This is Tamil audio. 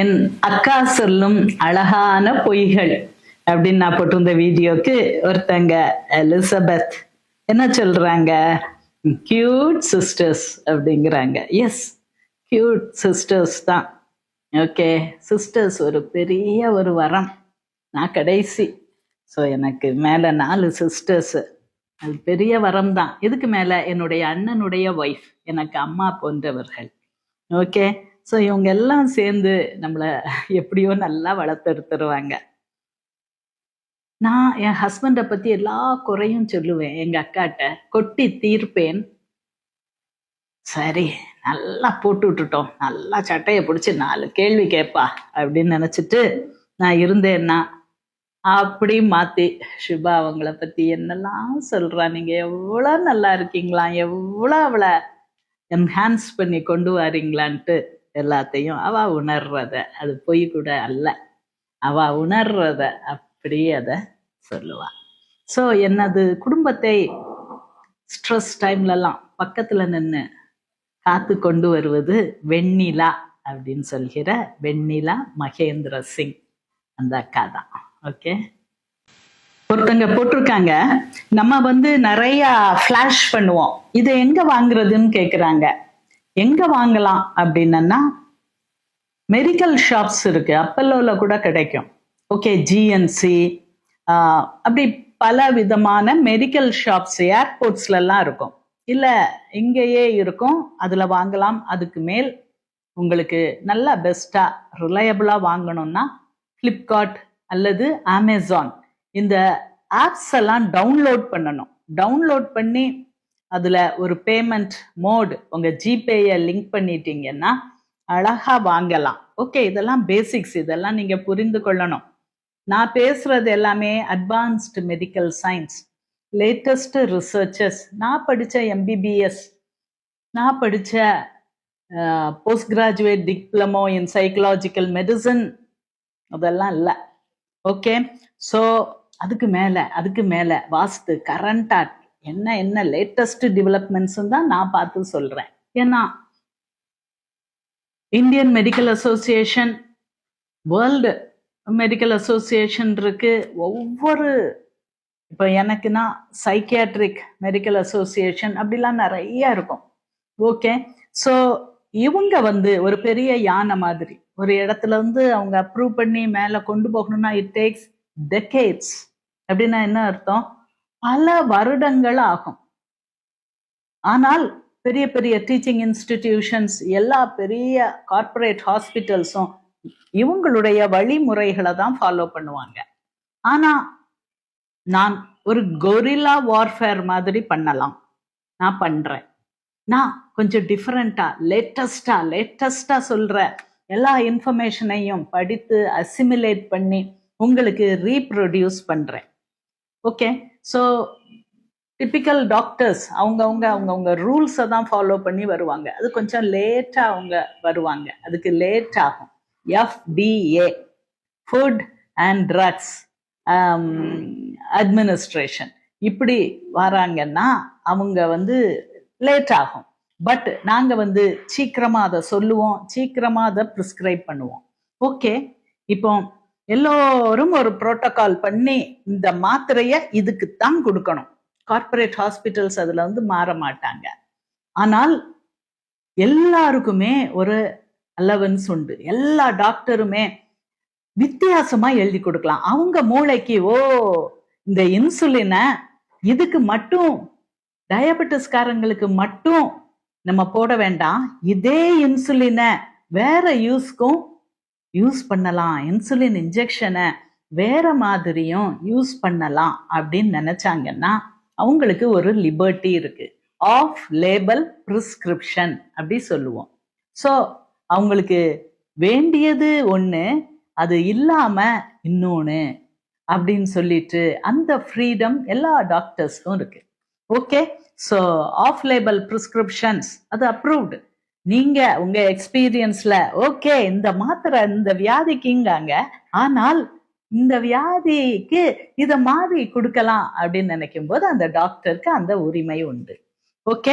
என் அக்கா சொல்லும் அழகான பொய்கள் அப்படின்னு நான் போட்டிருந்த வீடியோக்கு ஒருத்தங்க எலிசபெத் என்ன சொல்றாங்க? கியூட் சிஸ்டர்ஸ் அப்படிங்கிறாங்க. எஸ் கியூட் சிஸ்டர்ஸ் தான். ஓகே சிஸ்டர்ஸ் ஒரு பெரிய ஒரு வரம். நான் கடைசி. ஸோ எனக்கு மேலே நாலு சிஸ்டர்ஸ் அது பெரிய வரம் தான். இதுக்கு மேலே? என்னுடைய அண்ணனுடைய ஒய்ஃப் எனக்கு அம்மா போன்றவர்கள். ஓகே ஸோ இவங்க எல்லாம் சேர்ந்து நம்மளை எப்படியோ நல்லா வளர்த்தெடுத்துருவாங்க. நான் என் ஹஸ்பண்டை பற்றி எல்லா குறையும் சொல்லுவேன். எங்கள் அக்காட்ட கொட்டி தீர்ப்பேன். சரி நல்லா போட்டு விட்டுட்டோம். நல்லா சட்டையை பிடிச்சி நாலு கேள்வி கேட்பா அப்படின்னு நினச்சிட்டு நான் இருந்தேன்னா அப்படி மாற்றி சுபா அவங்கள பற்றி என்னெல்லாம் சொல்கிறா நீங்கள் எவ்வளோ நல்லா இருக்கீங்களா? எவ்வளோ அவளை என்ஹான்ஸ் பண்ணி கொண்டு வரீங்களான்ட்டு எல்லாத்தையும் அவ உணர்றத. அது பொய் கூட அல்ல. அவ உணர்றத அப்படி அதை சொல்லுவா. ஸோ என்னது? குடும்பத்தை ஸ்ட்ரெஸ் டைம்லலாம் பக்கத்தில் நின்று காத்து கொண்டு வருவது வெண்ணிலா அப்படின்னு சொல்கிற வெண்ணிலா மகேந்திர சிங். அந்த அக்கா தான். ஓகே ஒருத்தங்க போட்டிருக்காங்க. நம்ம வந்து நிறைய ஃப்ளாஷ் பண்ணுவோம். இதை எங்க வாங்குறதுன்னு கேக்குறாங்க. எங்க வாங்கலாம் அப்படின்னா மெடிக்கல் ஷாப்ஸ் இருக்கு. அப்பல்லோல கூட கிடைக்கும். ஓகே ஜிஎன்சி அப்படி பல விதமான மெடிக்கல் ஷாப்ஸ் ஏர்போர்ட்ஸ்லலாம் இருக்கும். இல்லை இங்கேயே இருக்கும். அதில் வாங்கலாம். அதுக்கு மேல் உங்களுக்கு நல்லா பெஸ்ட்டாக ரிலையபிளாக வாங்கணும்னா ஃப்ளிப்கார்ட் அல்லது அமேசான் இந்த ஆப்ஸ் எல்லாம் டவுன்லோட் பண்ணணும். டவுன்லோட் பண்ணி அதில் ஒரு பேமெண்ட் மோட் உங்கள் ஜிபேயை லிங்க் பண்ணிட்டீங்கன்னா அழகாக வாங்கலாம். ஓகே இதெல்லாம் பேசிக்ஸ் இதெல்லாம் நீங்கள் புரிந்து கொள்ளணும். நான் பேசுகிறது எல்லாமே advanced medical science latest researches நான் படித்த எம்பிபிஎஸ் நான் படித்த post graduate diploma in psychological medicine அதெல்லாம் இல்லை. ஓகே ஸோ அதுக்கு மேலே அதுக்கு மேலே வாஸ்து கரண்ட் ஆர்ட் என்ன என்ன லேட்டஸ்ட் டெவலப்மெண்ட்ஸும் தான் நான் பார்த்து சொல்கிறேன் ஏன்னா Indian medical association world medical association இருக்கு. ஒவ்வொரு இப்போ எனக்குன்னா சைக்கியாட்ரிக் மெடிக்கல் அசோசியேஷன் அப்படிலாம் நிறைய இருக்கும். ஓகே ஸோ இவங்க வந்து ஒரு பெரிய யானை மாதிரி. ஒரு இடத்துல இருந்து அவங்க அப்ரூவ் பண்ணி மேலே கொண்டு போகணும்னா இட் டேக்ஸ் டெக்கேட்ஸ் அப்படின்னா என்ன அர்த்தம்? பல வருடங்கள் ஆகும் ஆனால் பெரிய பெரிய டீச்சிங் இன்ஸ்டிடியூஷன்ஸ் எல்லா பெரிய கார்ப்பரேட் ஹாஸ்பிட்டல்ஸும் இவங்களுடைய வழிமுறைகளை தான் ஃபாலோ பண்ணுவாங்க. ஆனா நான் ஒரு கொரில்லா வார்ஃபேர் மாதிரி பண்ணலாம். நான் பண்றேன். நான் கொஞ்சம் டிஃப்ரெண்டா லேட்டஸ்டா லேட்டஸ்டா சொல்ற எல்லா இன்ஃபர்மேஷனையும் படித்து அசிமிலேட் பண்ணி உங்களுக்கு ரீப்ரொடியூஸ் பண்றேன். ஓகே ஸோ டிப்பிக்கல் டாக்டர்ஸ் அவங்கவுங்க அவங்கவுங்க ரூல்ஸை தான் ஃபாலோ பண்ணி வருவாங்க. அது கொஞ்சம் லேட்டாக அவங்க வருவாங்க. அதுக்கு லேட் ஆகும். FDA food and drugs administration இப்படி வராங்கன்னா அவங்க வந்து லேட் ஆகும். பட் நாங்கள் வந்து சீக்கிரமாக அதை சொல்லுவோம். சீக்கிரமாக அதை ப்ரிஸ்கிரைப் பண்ணுவோம். ஓகே இப்போ எல்லோரும் ஒரு புரோட்டோகால் பண்ணி இந்த மாத்திரையை இதுக்கு தான் கொடுக்கணும். கார்ப்பரேட் ஹாஸ்பிட்டல்ஸ் அதில் வந்து மாற மாட்டாங்க. ஆனால் எல்லாருக்குமே ஒரு அலவன்ஸ் உண்டு. எல்லா டாக்டருமே வித்தியாசமா எழுதி கொடுக்கலாம். அவங்க மூளைக்கு ஓ இந்த இன்சுலினை இதுக்கு மட்டும் டயபெட்டிஸ்காரங்களுக்கு மட்டும் நம்ம போட வேண்டாம். இதே இன்சுலினை வேற யூஸ்க்கும் யூஸ் பண்ணலாம். இன்சுலின் இன்ஜெக்ஷனை வேற மாதிரியும் யூஸ் பண்ணலாம் அப்படின்னு நினைச்சாங்கன்னா அவங்களுக்கு ஒரு லிபர்ட்டி இருக்கு. ஆஃப் லேபல் ப்ரிஸ்கிரிப்ஷன் அப்படி சொல்லுவோம். ஸோ அவங்களுக்கு வேண்டியது ஒன்று அது இல்லாம இன்னொன்று அப்படின்னு சொல்லிட்டு அந்த ஃப்ரீடம் எல்லா டாக்டர்ஸ்க்கும் இருக்கு. Okay so off label prescriptions அது அப்ரூவ்டு நீங்க உங்க எக்ஸ்பீரியன்ஸ்ல ஓகே இந்த மாத்திரை இந்த வியாதிக்குங்காங்க ஆனால் இந்த வியாதிக்கு இதை மாதிரி கொடுக்கலாம் அப்படின்னு நினைக்கும் போது அந்த டாக்டருக்கு அந்த உரிமை உண்டு. ஓகே